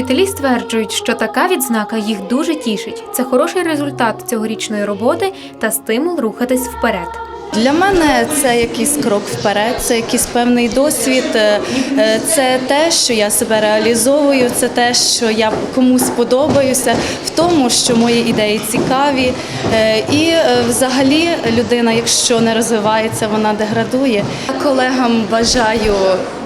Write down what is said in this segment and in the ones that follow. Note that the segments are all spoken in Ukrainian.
Вчителі стверджують, що така відзнака їх дуже тішить. Це хороший результат цьогорічної роботи та стимул рухатись вперед. Для мене це якийсь крок вперед, це якийсь певний досвід, е, е, це те, що я себе реалізовую, це те, що я комусь подобаюся, в тому, що мої ідеї цікаві. Е, І взагалі людина, якщо не розвивається, вона деградує. Колегам бажаю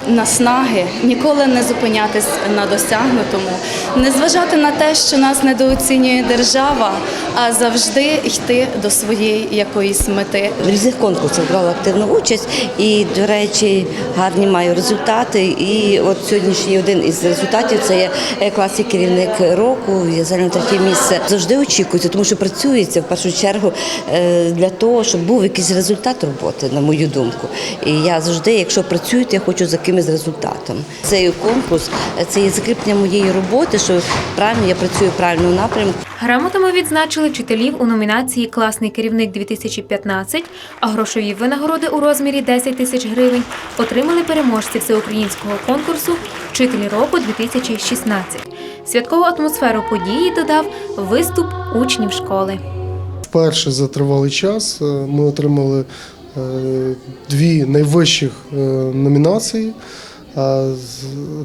наснаги, ніколи не зупинятись на досягнутому, не зважати на те, що нас недооцінює держава, а завжди йти до своєї якоїсь мети. В різних конкурсах брала активну участь і, до речі, гарні маю результати. І от сьогоднішній один із результатів це є класний керівник року, я зайняла третє місце. Завжди очікується, тому що працюється в першу чергу е, для того, щоб був якийсь результат роботи, на мою думку. І я завжди, якщо працюю, я хочу за кимось результатом. Цей конкурс це є закріплення моєї роботи, що правильно я працюю в правильному напрямку. Грамотами відзначили вчителів у номінації Класний керівник 2015, а грошові винагороди у розмірі 10 тисяч гривень отримали переможці всеукраїнського конкурсу Вчителі року 2016. Святкову атмосферу події додав виступ учнів школи. Вперше за тривалий час е, ми отримали дві найвищих е, номінації.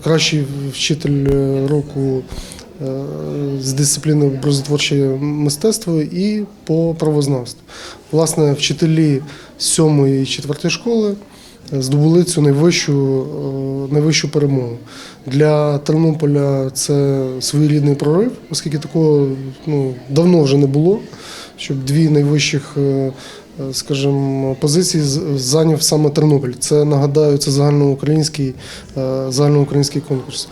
Кращий вчитель е, року е, з дисципліни образотворче мистецтво і по правознавству. Власне, вчителі сьомої і четвертої школи здобули цю найвищу, найвищу перемогу. Для Тернополя це своєрідний прорив, оскільки такого ну, давно вже не було, щоб дві найвищих, скажімо, позиції зайняв саме Тернопіль. Це нагадаю, це загальноукраїнський, е, загальноукраїнський конкурс.